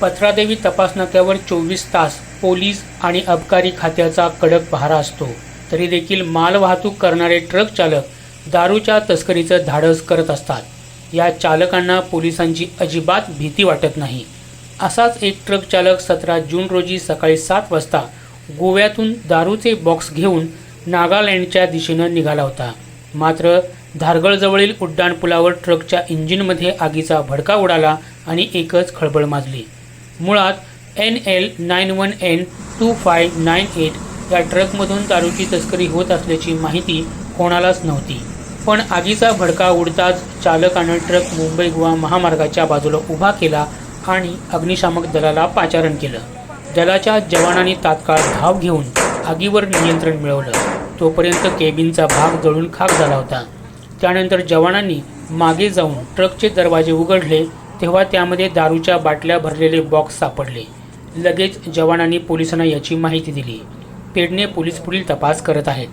पथरादेवी तपास नाक्यावर चोवीस तास पोलीस आणि अबकारी खात्याचा कडक पहारा असतो. तरी देखील मालवाहतूक करणारे ट्रक चालक दारूच्या तस्करीचं धाडस करत असतात. या चालकांना पोलिसांची अजिबात भीती वाटत नाही. असाच एक ट्रक चालक सतरा जून रोजी सकाळी सात वाजता गोव्यातून दारूचे बॉक्स घेऊन नागालँडच्या दिशेनं निघाला होता. मात्र धारगळजवळील उड्डाणपुलावर ट्रकच्या इंजिनमध्ये आगीचा भडका उडाला आणि एकच खळबळ माजली. मुळात N L nine one N two five nine eight या ट्रकमधून दारूची तस्करी होत असल्याची माहिती कोणालाच नव्हती. पण आगीचा भडका उडताच चालकानं ट्रक मुंबई गोवा महामार्गाच्या बाजूला उभा केला आणि अग्निशामक दलाला पाचारण केलं. दलाच्या जवानांनी तात्काळ धाव घेऊन आगीवर नियंत्रण मिळवलं. तोपर्यंत केबिनचा भाग जळून खाक झाला होता. त्यानंतर जवानांनी मागे जाऊन ट्रकचे दरवाजे उघडले तेव्हा त्यामध्ये दारूच्या बाटल्या भरलेले बॉक्स सापडले. लगेच जवानांनी पोलिसांना याची माहिती दिली. पेडणे पोलीस पुढील तपास करत आहेत.